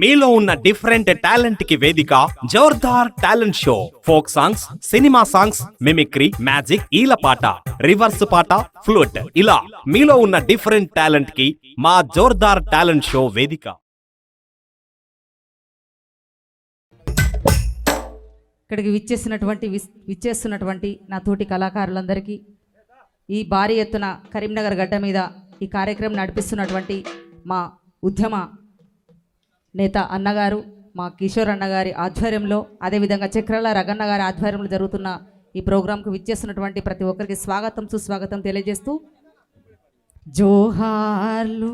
మీలో ఉన్న డిఫరెంట్ టాలెంట్కి వేదిక Jordar talent show. Folk songs cinema songs mimicry magic ఈల పాట రివర్స్ పాట ఫ్లూట్. ఇలా మీలో ఉన్న డిఫరెంట్ టాలెంట్కి మా జోర్దార్ టాలెంట్ షో వేదిక. ఇక్కడికి విచ్చేసినటువంటి విచ్చేస్తున్నటువంటి నా తోటి కళాకారులందరికీ ఈ భారీ ఎత్తున కరీంనగర్ గడ్డ మీద ఈ కార్యక్రమం నడిపిస్తున్నటువంటి మా ఉద్యమ నేత అన్నగారు మా కిషోర్ అన్నగారి ఆధ్వర్యంలో అదేవిధంగా చక్రాల రగన్న గారి ఆధ్వర్యంలో జరుగుతున్న ఈ ప్రోగ్రాంకు విచ్చేస్తున్నటువంటి ప్రతి ఒక్కరికి స్వాగతం సుస్వాగతం తెలియజేస్తూ జోహార్లు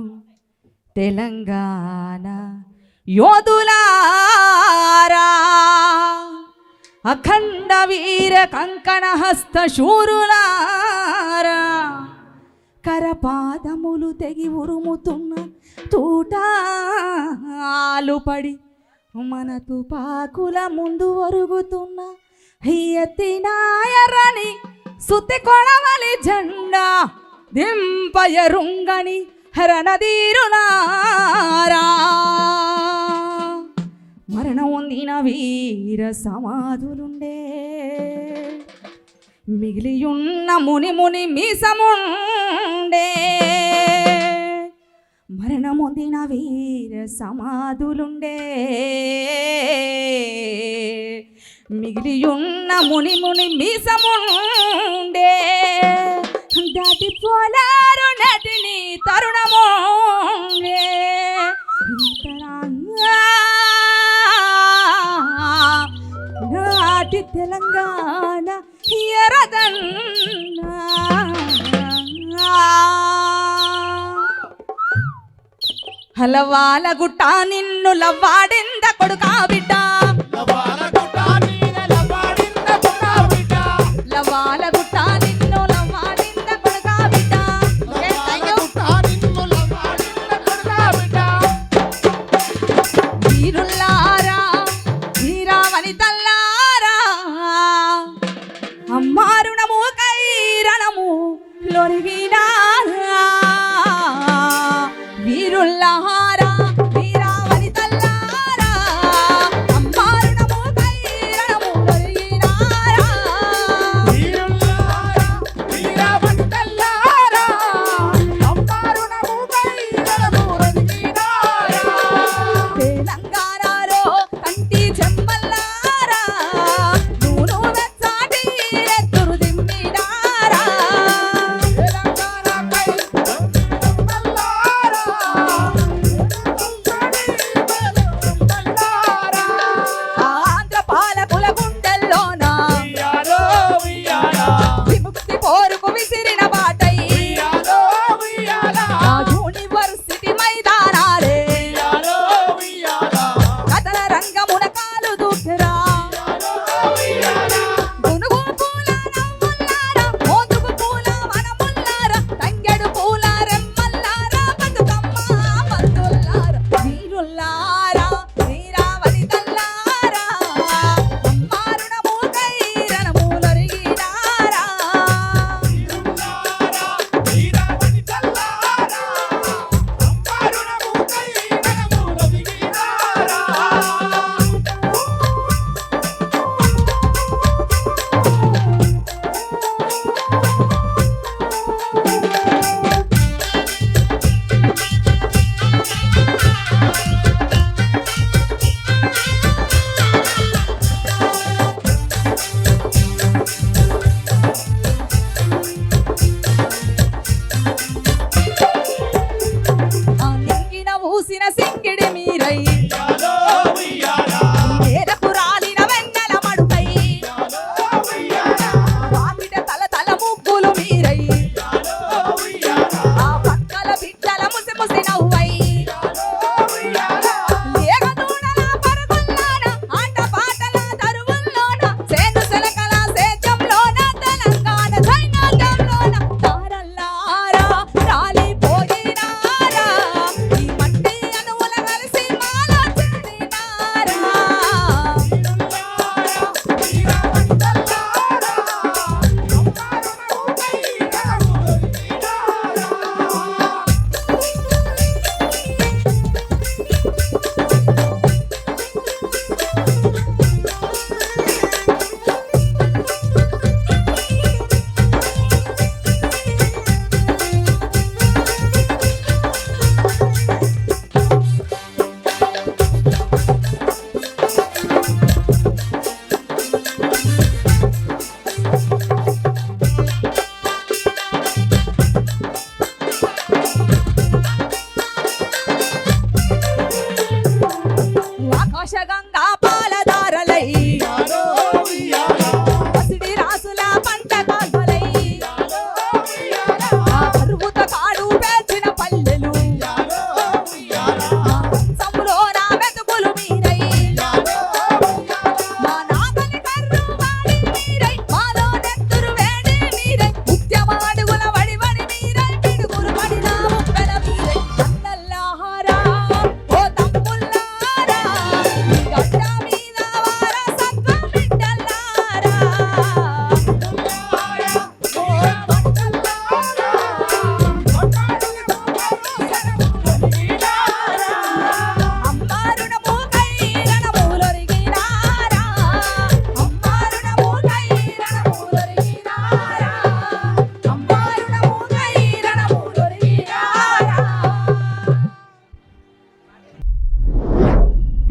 తెలంగాణ యోధులారా అఖండ వీర కంకణ హస్త శూరులారా. కరపాదములు తెగి ఉరుముతున్న తూటాలు ఆలుపడి మన తుపాకుల ముందు ఒరుగుతున్న ఎత్తినాయరని సుతి కొడవలి జెండా దింపయరుంగని రణధీరులారా. మరణం పొందిన వీర సమాధులుండే. మిగిలియున్న ముని ముని మీసముండే. మరణముందిన వీర సమాధులుండే. మిగిలియున్న ముని ముని మీసముండే. దాటిపోలారు నటిని తరుణముండే. నాటి తెలంగాణ హలవాల గుట్ట నిన్ను లవ్వాడింద కొడుకా బిడ్డ. లవాల గుట్ట నిన్ను